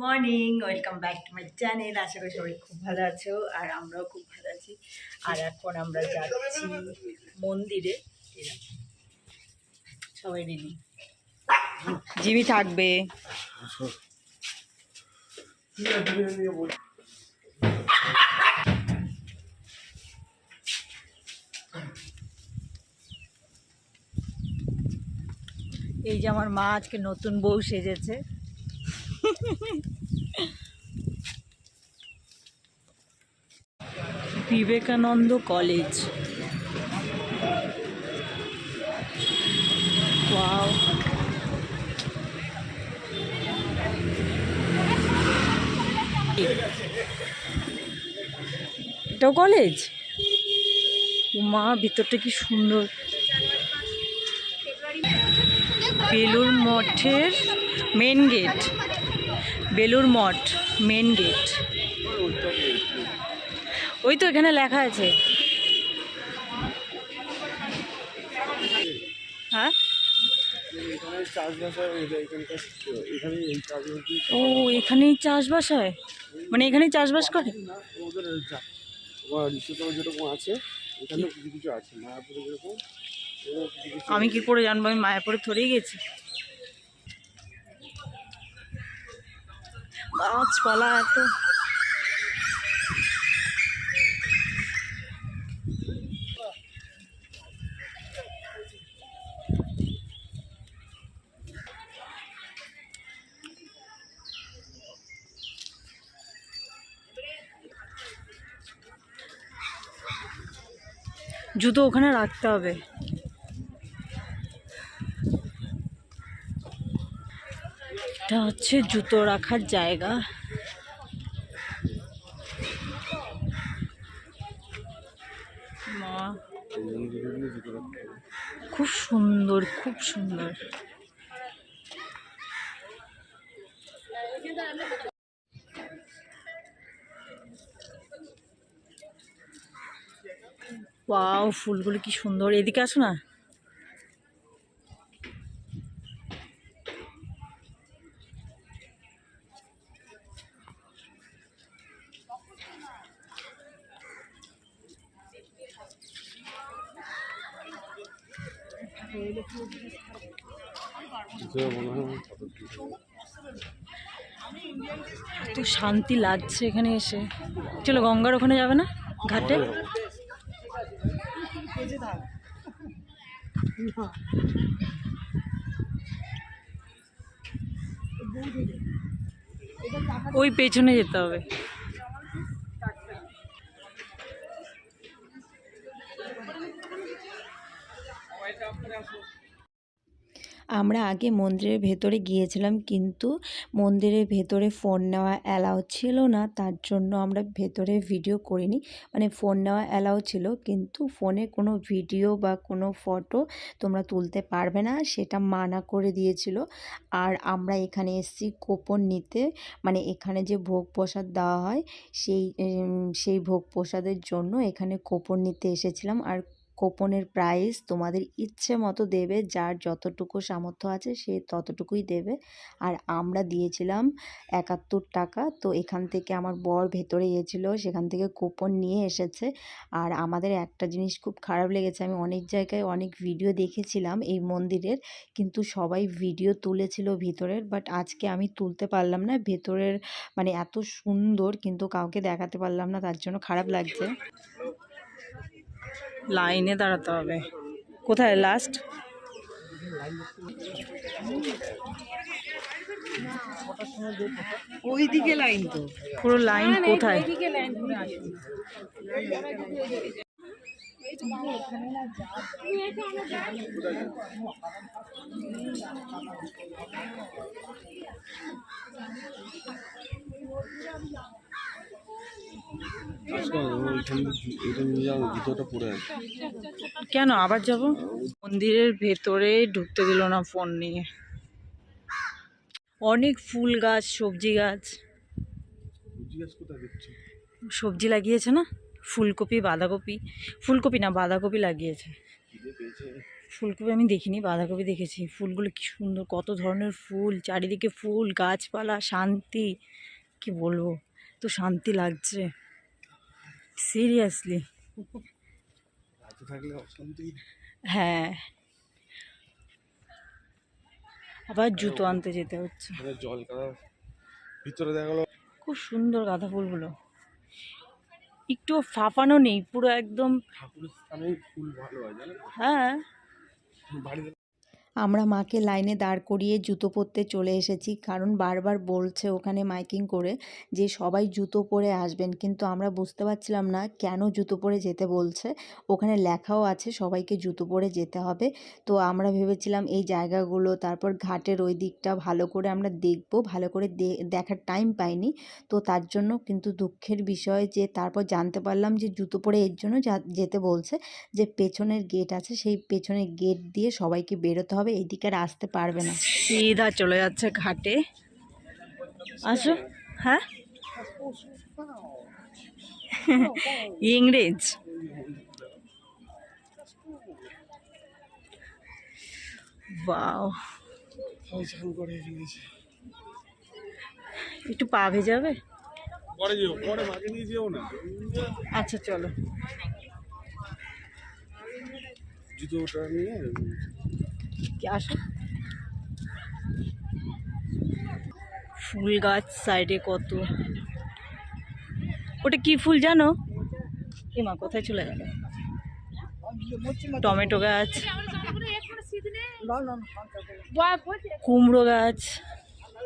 Morning welcome back to my channel আশা করি সবাই খুব ভালো আছো, আর আমরাও খুব ভালো আছি। আর এখন আমরা যাচ্ছি মন্দিরে। সবাই রেডি জিমি থাকবে। এই যে আমার মা আজকে নতুন বউ সেজেছে। বিবেকানন্দ কলেজ। ওয়াও। এটাও কলেজ? মা ভিতরটা কি সুন্দর। বেলুর মঠের main gate Belur Math main gate ওই তো এখানে লেখা আছে। হ্যাঁ? এখানে এখানে ও, এখানেই চাষবাস হয়? মানে এখানেই চাষবাস করে? আমি কি করে জানব? আমি মায়াপুরে থরেই গেছি। গাছপালা এত। জুতো ওখানে রাখতে হবে। এটা হচ্ছে জুতো রাখার জায়গা। খুব সুন্দর খুব সুন্দর। ফুলগুলো কি সুন্দর। এদিকে আসো না। কত শান্তি লাগছে এখানে এসে। চলো, গঙ্গার ওখানে যাবে না? ঘাটে? ওই পেছনে যেতে হবে। আমরা আগে মন্দিরের ভেতরে গিয়েছিলাম, কিন্তু মন্দিরের ভেতরে ফোন নেওয়া অ্যালাউ ছিল না, তার জন্য আমরা ভেতরে ভিডিও করিনি। মানে ফোন নেওয়া অ্যালাউ ছিল, কিন্তু ফোনে কোনো ভিডিও বা কোনো ফটো তোমরা তুলতে পারবে না, সেটা মানা করে দিয়েছিল। আর আমরা এখানে এসেছি কোপন নিতে মানে এখানে যে ভোগ প্রসাদ দেওয়া হয়, সেই সেই ভোগ প্রসাদের জন্য এখানে কোপন নিতে এসেছিলাম। আর কোপনের প্রাইস তোমাদের ইচ্ছে মতো দেবে, যার যতটুকু সামর্থ্য আছে সে ততটুকুই দেবে। আর আমরা দিয়েছিলাম একাত্তর টাকা, তো এখান থেকে আমার বর ভেতরে গিয়েছিল সেখান থেকে কোপন নিয়ে এসেছে। আর আমাদের একটা জিনিস খুব খারাপ লেগেছে, আমি অনেক জায়গায় অনেক ভিডিও দেখেছিলাম এই মন্দিরের, কিন্তু সবাই ভিডিও তুলেছিল ভিতরের বাট আজকে আমি তুলতে পারলাম না, ভেতরের মানে এত সুন্দর, কিন্তু কাউকে দেখাতে পারলাম না, তার জন্য খারাপ লাগছে। লাইনে দাঁড়াতে হবে। কোথায় লাস্ট ওইদিকে লাইন তো। পুরো লাইন কোথায় আজকে ওইখানে এটা নিয়ে যাও জুতোটা পরে আছে কেন আবার যাব? মন্দিরের ভেতরে ঢুকতে দিল না ফোন নিয়ে। অনেক ফুল গাছ সবজি গাছ। সবজি লাগিয়েছে না? ফুলকপি বাঁধাকপি। ফুলকপি না বাঁধাকপি লাগিয়েছে। ফুলকপি আমি দেখিনি বাঁধাকপি দেখেছি। ফুলগুলো কি সুন্দর কত ধরনের ফুল চারিদিকে ফুল গাছপালা শান্তি। কি বলব? তো শান্তি লাগছে। সিরিয়াসলি হ্যাঁ। আবার জুতো আনতে যেতে হচ্ছে। জল ভিতরে দেখা গেলো। খুব সুন্দর গাঁদা ফুলগুলো। একটু ফাফানো নেই পুরো একদম ফুল ভালো হয় হ্যাঁ। আমরা মাকে লাইনে দাঁড় করিয়ে জুতো পরতে চলে এসেছি, কারণ বারবার বলছে ওখানে মাইকিং করে যে সবাই জুতো পরে আসবেন। কিন্তু আমরা বুঝতে পারছিলাম না কেন জুতো পরে যেতে বলছে। ওখানে লেখাও আছে সবাইকে জুতো পরে যেতে হবে। তো আমরা ভেবেছিলাম এই জায়গাগুলো, তারপর ঘাটের ওই দিকটা ভালো করে আমরা দেখব, ভালো করে দেখার টাইম পাইনি। তো তার জন্য কিন্তু দুঃখের বিষয় যে, তারপর জানতে পারলাম যে জুতো পরে এর জন্য যেতে বলছে যে পেছনের গেট আছে, সেই পেছনের গেট দিয়ে সবাইকে বেরোতে হবে। এইদিকে আর আসতে পারবে না। সিধা চলে যাচ্ছে ঘাটে। আসো। হ্যাঁ? ইংরেজ। বাও একটু পা ভেজাবে আচ্ছা চলো। জুতোটা নিয়ে। কি আসো? ফুল গাছ সাইডে কত? ওটা কি ফুল জানো? এ মা কোথায় চলে গেল? টমেটো গাছ, কুমড়ো গাছ,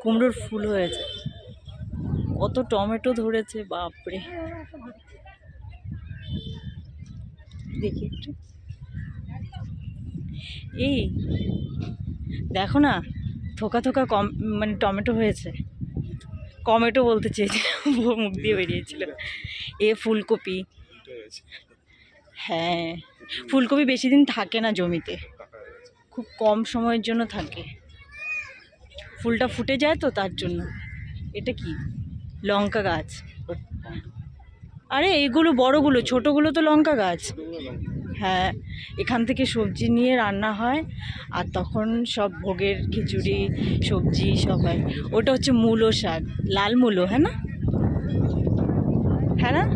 কুমড়োর ফুল হয়েছে। কত টমেটো ধরেছে, বাপরে। দেখি একটু। এই, দেখো না, থোকা থোকা কম মানে টমেটো হয়েছে। টমেটো বলতে চেয়েছি মুখ দিয়ে বেরিয়েছিল। এ ফুলকপি। হ্যাঁ ফুলকপি বেশি দিন থাকে না জমিতে। খুব কম সময়ের জন্য থাকে। ফুলটা ফুটে যায় তো তার জন্য। এটা কি? লঙ্কা গাছ। আরে, এগুলো বড়গুলো, ছোটোগুলো তো লঙ্কা গাছ। হ্যাঁ এখান থেকে সবজি নিয়ে রান্না হয় আর তখন সব ভোগের খিচুড়ি, সবজি সব হয়। ওটা হচ্ছে মূলো শাক, লাল মূলো হ্যাঁ না? হ্যাঁ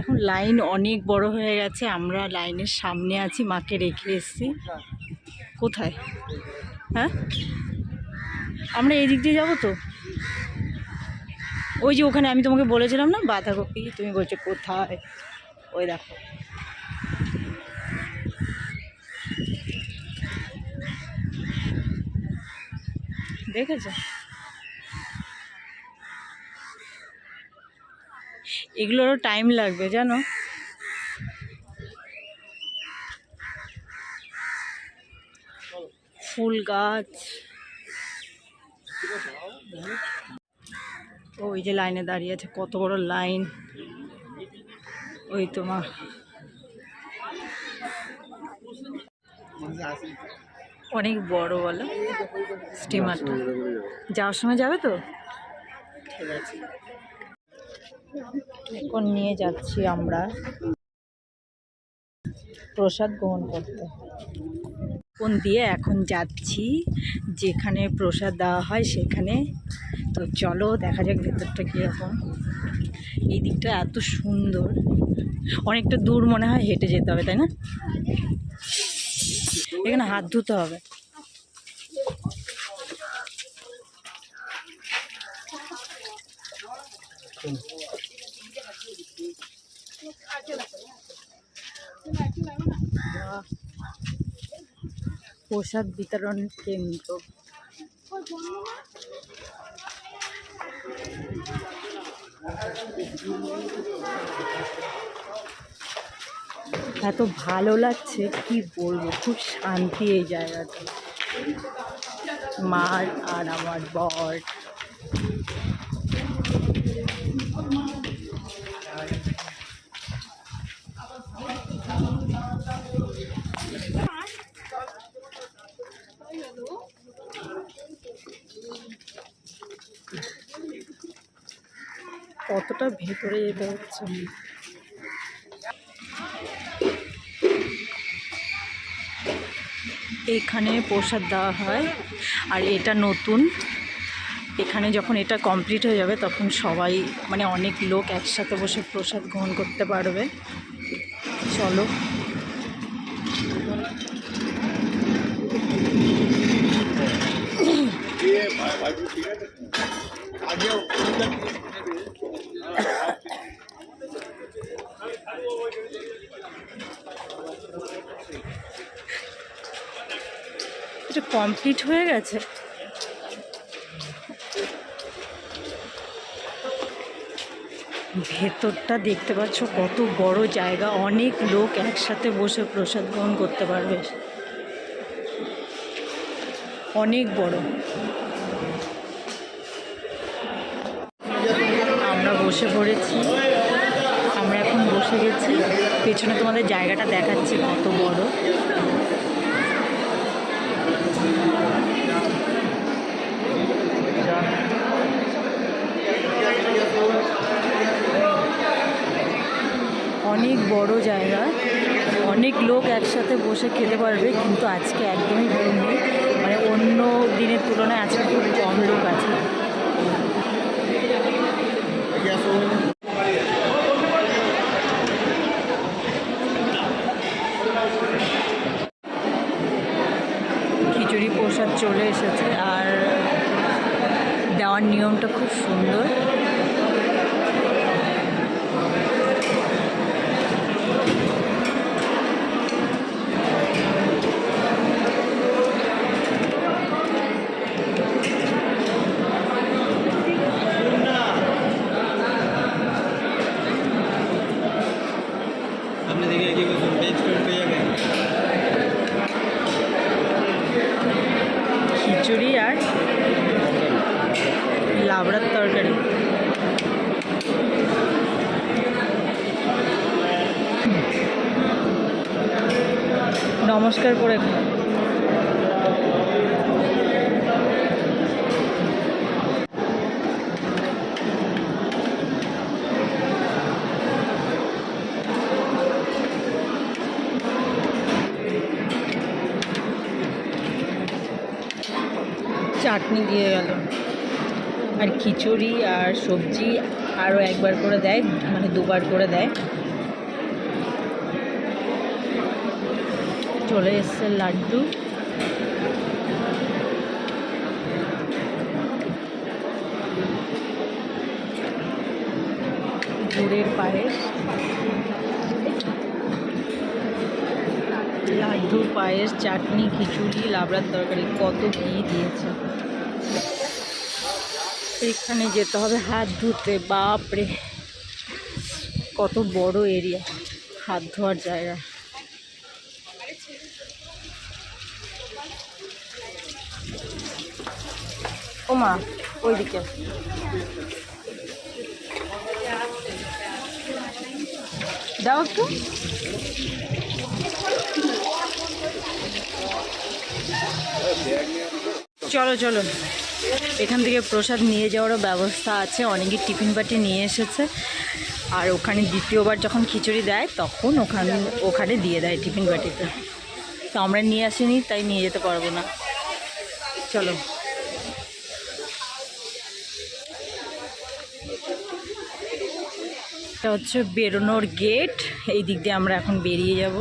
এখন লাইন অনেক বড় হয়ে গেছে, আমরা লাইনের সামনে আছি, মাকে রেখে এসেছি। কোথায়? হ্যাঁ? আমরা এই দিক দিয়ে যাব তো? ওই যে ওখানে আমি তোমাকে বলেছিলাম না, বাঁধাকপি, তুমি বলছো কোথায়? ওই দেখো। দেখেছ? এগুলোরও টাইম লাগবে, জানো? ফুল গাছ। ওই যে লাইনে দাঁড়িয়ে আছে, কত বড় লাইন। ওই তোমার। অনেক বড় বলো স্টিমারটা যাওয়ার সময় যাবে তো? ঠিক আছে এখন নিয়ে যাচ্ছি আমরা প্রসাদ গ্রহণ করতে। কোন দিয়ে এখন যাচ্ছি। যেখানে প্রসাদ দেওয়া হয় সেখানে। তো চলো, দেখা যাক ভেতরটা কীরকম। এই দিকটা এত সুন্দর। অনেকটা দূর মনে হয় হেঁটে যেতে হবে, তাই না? এখানে হাত ধুতে হবে। প্রসাদ বিতরণ কেন্দ্র। এত ভালো লাগছে, কি বলব? খুব শান্তি এই জায়গাটা। মার আর আমার বর। কতটা ভেতরে যেতে হচ্ছে? এখানে প্রসাদ দেওয়া হয়, আর এটা নতুন। এখানে যখন এটা কমপ্লিট হয়ে যাবে, তখন সবাই মানে অনেক লোক একসাথে বসে প্রসাদ গ্রহণ করতে পারবে। চলো। এটা কমপ্লিট হয়ে গেছে। ভেতরটা দেখতে পাচ্ছ কত বড় জায়গা। অনেক লোক একসাথে বসে প্রসাদ গ্রহণ করতে পারবে। অনেক বড়। আমরা বসে পড়েছি। আমরা এখন বসে গেছি। পেছনে তোমাদের জায়গাটা দেখাচ্ছি কত বড়। অনেক বড় জায়গা, অনেক লোক একসাথে বসে খেতে পারবে, কিন্তু আজকে একদমই ভিড় নেই। মানে অন্য দিনের তুলনায় আজকে খুব কম লোক আছে। খিচুড়ি প্রসাদ চলে এসেছে, আর দেওয়ার নিয়মটা খুব সুন্দর আপনি দেখে কি করছেন টেক্সট পেয়ে যাবেন খিচুড়ি আর লাবড়ার তরকারি নমস্কার করে। চাটনি দিয়ে গেল আর খিচুড়ি আর সবজি আরও একবার করে দেয় মানে দুবার করে দেয় চলে এসছে লাড্ডু। গুড়ের পায়েস। লাড্ডু পায়েস, চাটনি, খিচুড়ি, লাবড়ার তরকারি, কত কী দিয়েছে। এখানে যেতে হবে হাত ধুতে, বাপরে। কত বড় এরিয়া হাত ধোয়ার জায়গা। ওমা ওইদিকে। দাও একটু। চলো চলো। এখান থেকে প্রসাদ নিয়ে যাওয়ারও ব্যবস্থা আছে। অনেকে টিফিন বাটি নিয়ে এসেছে। আর ওখানে দ্বিতীয়বার যখন খিচুড়ি দেয়, তখন ওখানে ওখানে দিয়ে দেয় টিফিন বাটিতে। তো আমরা নিয়ে আসিনি, তাই নিয়ে যেতে পারব না। চলো। এটা হচ্ছে বেরোনোর গেট। এই দিক দিয়ে আমরা এখন বেরিয়ে যাব।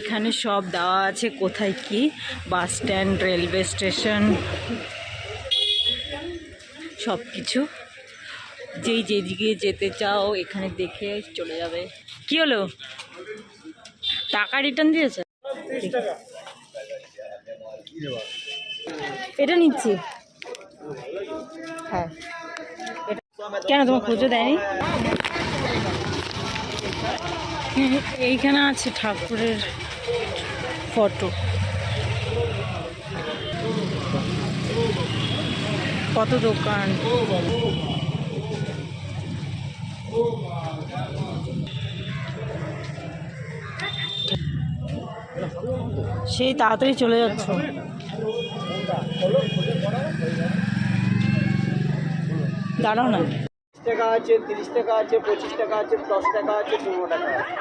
এখানে সব দেওয়া আছে, কোথায় কি? বাস স্ট্যান্ড, রেলওয়ে স্টেশন সব কিছু যেই যেদিকে যেতে চাও, এখানে দেখে চলে যাবে। কি হলো? টাকা রিটার্ন দিয়েছে? এটা নিচ্ছি। হ্যাঁ। কেন তোমার খুঁজে দেয়নি? এইখানে আছে ঠাকুরের ফটো। কত দোকান? সেই তাড়াতাড়ি চলে যাচ্ছ। দাঁড়াও না। টাকা আছে তিরিশ টাকা আছে পঁচিশ টাকা আছে দশ টাকা আছে পনেরো টাকা আছে।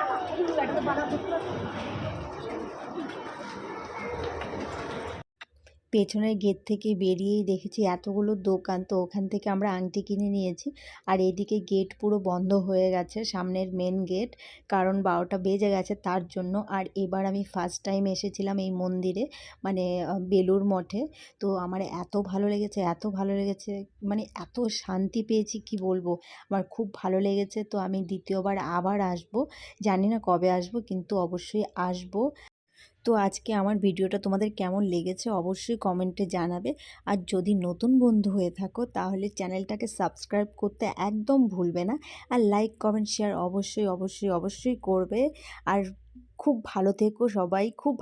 পেছনের গেট থেকে বেরিয়েই দেখেছি এতগুলো দোকান। তো ওখান থেকে আমরা আংটি কিনে নিয়েছি। আর এদিকে গেট পুরো বন্ধ হয়ে গেছে সামনের মেন গেট কারণ বারোটা বেজে গেছে তার জন্য। আর এবার আমি ফার্স্ট টাইম এসেছিলাম এই মন্দিরে মানে বেলুর মঠে। তো আমার এত ভালো লেগেছে, এত ভালো লেগেছে মানে এত শান্তি পেয়েছি, কি বলব? আমার খুব ভালো লেগেছে। তো আমি দ্বিতীয়বার আবার আসব। জানি না কবে আসব, কিন্তু অবশ্যই আসব। তো আজকে আমার ভিডিওটা তোমাদের কেমন লেগেছে অবশ্যই কমেন্টে জানাবে। আর যদি নতুন বন্ধু হয়ে থাকো, তাহলে চ্যানেলটাকে সাবস্ক্রাইব করতে একদম ভুলবে না। আর লাইক, কমেন্ট, শেয়ার অবশ্যই অবশ্যই অবশ্যই করবে। আর খুব ভালো থেকো সবাই, খুব